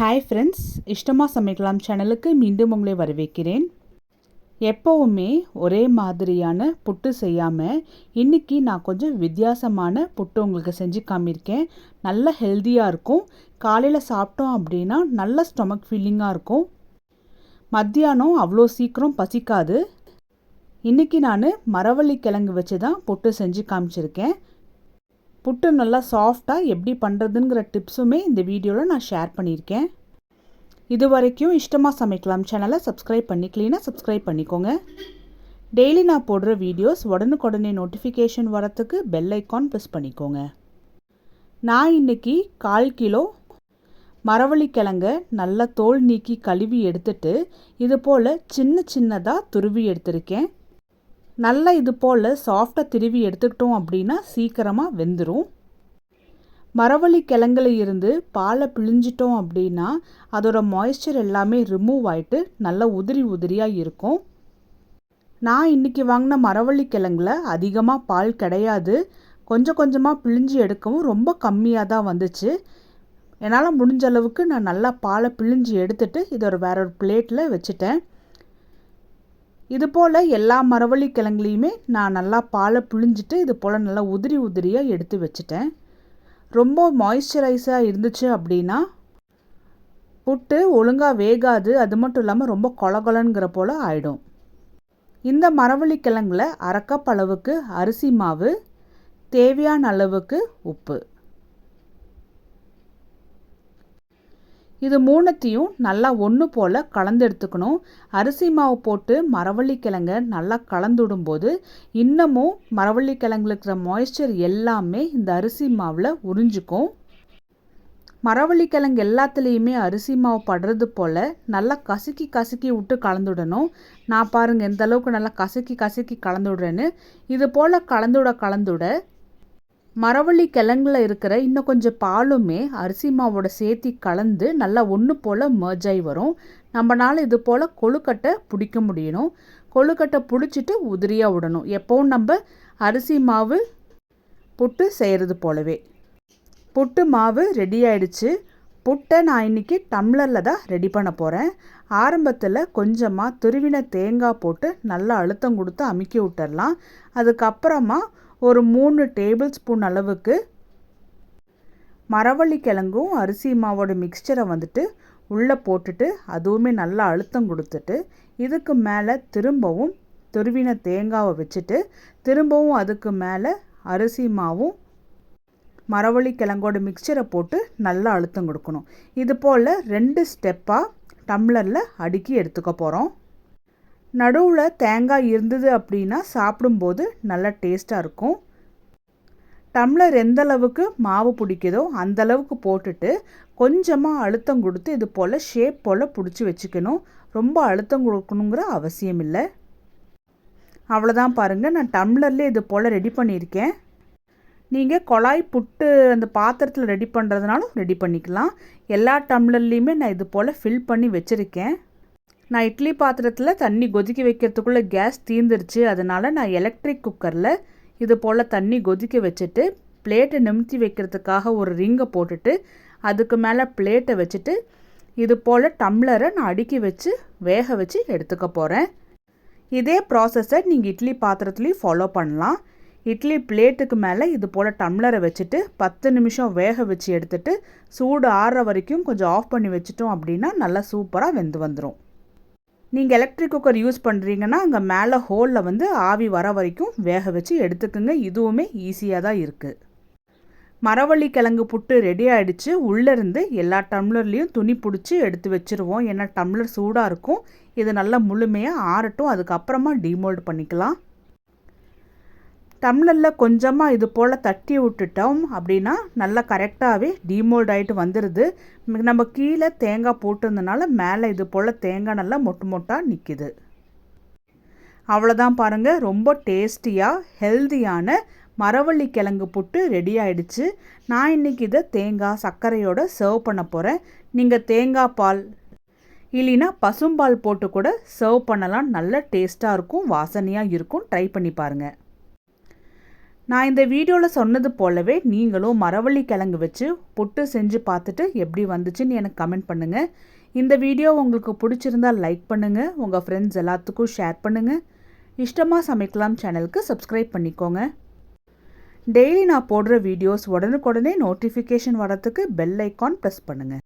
Hi friends இஷ்டமாக சமைக்கலாம் சேனலுக்கு மீண்டும் உங்களை வரவேற்கிறேன். எப்போவுமே ஒரே மாதிரியான புட்டு செய்யாமல் இன்றைக்கி நான் கொஞ்சம் வித்தியாசமான புட்டு உங்களுக்கு செஞ்சு காமியிருக்கேன் நல்ல ஹெல்த்தியாக இருக்கும். காலையில் சாப்பிட்டோம் அப்படின்னா நல்ல ஸ்டொமக் ஃபீலிங்காக இருக்கும். மத்தியானம் அவ்வளோ சீக்கிரம் பசிக்காது. இன்றைக்கி நான் மரவள்ளி கிழங்கு வச்சு தான் புட்டு செஞ்சு காமிச்சிருக்கேன். புட்டு நல்லா சாஃப்டாக எப்படி பண்ணுறதுங்கிற டிப்ஸுமே இந்த வீடியோவில் நான் ஷேர் பண்ணியிருக்கேன். இது வரைக்கும் இஷ்டமாக சமைக்கலாம் சேனலை சப்ஸ்கிரைப் பண்ணிக்கலீனா சப்ஸ்கிரைப் பண்ணிக்கோங்க. டெய்லி நான் போடுற வீடியோஸ் உடனுக்குடனே நோட்டிஃபிகேஷன் வரத்துக்கு பெல் ஐக்கான் ப்ரெஸ் பண்ணிக்கோங்க. நான் இன்றைக்கி கால் கிலோ மரவள்ளிக்கிழங்க நல்லா தோல் நீக்கி கழுவி எடுத்துட்டு இது போல் சின்ன சின்னதாக துருவி எடுத்திருக்கேன். நல்லா இது போல் சாஃப்டாக திருவி எடுத்துக்கிட்டோம் அப்படின்னா சீக்கிரமாக வெந்துடும் மரவள்ளி கிழங்குல இருந்து பாலை பிழிஞ்சிட்டோம் அப்படின்னா அதோட மாய்ஸ்சர் எல்லாமே ரிமூவ் ஆகிட்டு நல்லா உதிரி உதிரியாக இருக்கும். நான் இன்றைக்கி வாங்கின மரவள்ளி கிழங்குல அதிகமாக பால் கிடையாது. கொஞ்சம் கொஞ்சமாக பிழிஞ்சு எடுக்கவும் ரொம்ப கம்மியாக தான் வந்துச்சு. என்னால் முடிஞ்ச அளவுக்கு நான் நல்லா பாலை பிழிஞ்சு எடுத்துட்டு இதை ஒரு வேற ஒரு பிளேட்டில் வச்சுட்டேன். இது போல் எல்லா மரவள்ளி கிழங்குலையுமே நான் நல்லா பாலை புழிஞ்சிட்டு இது போல் நல்லா உதிரி உதிரியாக எடுத்து வச்சுட்டேன். ரொம்ப மாய்ஸ்சரைஸாக இருந்துச்சு அப்படின்னா புட்டு ஒழுங்காக வேகாது. அது மட்டும் இல்லாமல் ரொம்ப கொலகொலங்கிற போல் ஆயிடும். இந்த மரவள்ளி கிழங்குல அரக்கப்பளவுக்கு அளவுக்கு அரிசி மாவு தேவையான அளவுக்கு உப்பு. இது மூணுத்தையும் நல்லா ஒன்று போல் கலந்து எடுத்துக்கணும். அரிசி மாவு போட்டு மரவள்ளி கிழங்க நல்லா கலந்துடும்போது இன்னமும் மரவள்ளிக்கிழங்குல இருக்கிற மாய்ஸ்சர் எல்லாமே இந்த அரிசி மாவில் உறிஞ்சிக்கும். மரவள்ளிக்கிழங்கு எல்லாத்துலேயுமே அரிசி மாவு படுறது போல் நல்லா கசக்கி கசக்கி விட்டு கலந்துடணும் நான் பாருங்கள் எந்த அளவுக்கு நல்லா கசக்கி கசக்கி கலந்துடுறேன்னு இது போல் கலந்துட கலந்துட மரவள்ளி கிழங்குல இருக்கிற இன்னும் கொஞ்சம் பாலுமே அரிசி மாவோட சேர்த்தி கலந்து நல்லா ஒன்று போல் மர்ஜ் ஆகி வரும். நம்மளால் இது போல் கொழுக்கட்டை பிடிக்க முடியணும். கொழுக்கட்டை பிடிச்சிட்டு உதிரியாக விடணும். எப்போவும் நம்ம அரிசி மாவு புட்டு செய்கிறது போலவே. புட்டு மாவு ரெடி ஆயிடுச்சு. புட்டை நான் இன்றைக்கி டம்ளரில் தான் ரெடி பண்ண போகிறேன் ஆரம்பத்தில் கொஞ்சமாக துருவின தேங்காய் போட்டு நல்லா அழுத்தம் கொடுத்து அமுக்கி விட்டுறலாம். அதுக்கப்புறமா ஒரு மூணு டேபிள் ஸ்பூன் அளவுக்கு மரவள்ளி கிழங்கும் அரிசி மாவோட மிக்சரை வந்துட்டு உள்ளே போட்டுட்டு அதுவுமே நல்லா அழுத்தம் கொடுத்துட்டு இதுக்கு மேலே திரும்பவும் துருவின தேங்காவை வச்சுட்டு திரும்பவும் அதுக்கு மேலே அரிசி மாவும் மரவள்ளி கிழங்கோட மிக்சரை போட்டு நல்லா அழுத்தம் கொடுக்கணும். இது போல் ரெண்டு ஸ்டெப்பாக டம்ளரில் அடுக்கி எடுத்துக்க போகிறோம் நடுவில் தேங்காய் இருந்தது அப்படின்னா சாப்பிடும்போது நல்லா டேஸ்ட்டாக இருக்கும். டம்ளர் எந்த அளவுக்கு மாவு பிடிக்குதோ அந்த அளவுக்கு போட்டுட்டு கொஞ்சமாக அழுத்தம் கொடுத்து இது போல் ஷேப் போல் பிடிச்சி வச்சுக்கணும். ரொம்ப அழுத்தம் கொடுக்கணுங்கிற அவசியம் இல்லை. அவ்வளோதான் பாருங்கள் நான் டம்ளர்லேயே இது போல் ரெடி பண்ணியிருக்கேன். நீங்கள் கொழாய் புட்டு அந்த பாத்திரத்தில் ரெடி பண்ணுறதுனாலும் ரெடி பண்ணிக்கலாம். எல்லா டம்ளர்லேயுமே நான் இது போல் ஃபில் பண்ணி வச்சுருக்கேன். நான் இட்லி பாத்திரத்தில் தண்ணி கொதிக்க வைக்கிறதுக்குள்ளே கேஸ் தீர்ந்துருச்சு அதனால் நான் எலக்ட்ரிக் குக்கரில் இது போல் தண்ணி கொதிக்க வச்சுட்டு பிளேட்டை நிமித்தி வைக்கிறதுக்காக ஒரு ரிங்கை போட்டுட்டு அதுக்கு மேலே பிளேட்டை வச்சுட்டு இது போல் டம்ளரை நான் அடுக்கி வச்சு வேக வச்சு எடுத்துக்க போகிறேன் இதே ப்ராசஸை நீங்கள் இட்லி பாத்திரத்துலேயும் ஃபாலோ பண்ணலாம். இட்லி பிளேட்டுக்கு மேலே இது போல் டம்ளரை வச்சுட்டு பத்து நிமிஷம் வேக வச்சு எடுத்துட்டு சூடு ஆறுற வரைக்கும் கொஞ்சம் ஆஃப் பண்ணி வச்சிட்டோம் அப்படின்னா நல்லா சூப்பராக வெந்து வந்துடும் நீங்கள் எலக்ட்ரிக் குக்கர் யூஸ் பண்ணுறீங்கன்னா அங்கே மேலே ஹோலில் வந்து ஆவி வர வரைக்கும் வேக வச்சு எடுத்துக்கோங்க. இதுவுமே ஈஸியாக தான் இருக்குது மரவள்ளி கிழங்கு புட்டு ரெடி ஆகிடுச்சு உள்ளேருந்து எல்லா டம்ளர்லேயும் துணி பிடிச்சி எடுத்து வச்சுருவோம். ஏன்னா டம்ளர் சூடாக இருக்கும். இது நல்லா முழுமையாக ஆறட்டும். அதுக்கப்புறமா டிமோல்ட் பண்ணிக்கலாம். டம்ளரில் கொஞ்சமாக இது போல் தட்டி விட்டுட்டோம் அப்படின்னா நல்லா கரெக்டாகவே டீமோல்ட் ஆகிட்டு வந்துடுது நம்ம கீழே தேங்காய் போட்டிருந்தனால மேலே இது போல் தேங்காய் நல்லா மொட்டு மொட்டாக நிற்கிது அவ்வளோதான் பாருங்கள் ரொம்ப டேஸ்டியாக ஹெல்தியான மரவள்ளி கிழங்கு புட்டு ரெடி ஆயிடுச்சு. நான் இன்றைக்கி இதை தேங்காய் சர்க்கரையோடு சர்வ் பண்ண போகிறேன் நீங்கள் தேங்காய் பால் இல்லைன்னா பசும்பால் போட்டு கூட சர்வ் பண்ணலாம். நல்ல டேஸ்ட்டாக இருக்கும் வாசனையாக இருக்கும். ட்ரை பண்ணி பாருங்கள் நான் இந்த வீடியோவில் சொன்னது போலவே நீங்களும் மரவள்ளி கிழங்கு வச்சு புட்டு செஞ்சு பார்த்துட்டு எப்படி வந்துச்சுன்னு எனக்கு கமெண்ட் பண்ணுங்கள் இந்த வீடியோ உங்களுக்கு பிடிச்சிருந்தால் லைக் பண்ணுங்கள் உங்கள் ஃப்ரெண்ட்ஸ் எல்லாத்துக்கும் ஷேர் பண்ணுங்கள் இஷ்டமாக சமைக்கலாம் சேனலுக்கு சப்ஸ்கிரைப் பண்ணிக்கோங்க. டெய்லி நான் போடுற வீடியோஸ் உடனுக்குடனே நோட்டிஃபிகேஷன் வரத்துக்கு பெல் ஐக்கான் ப்ரெஸ் பண்ணுங்கள்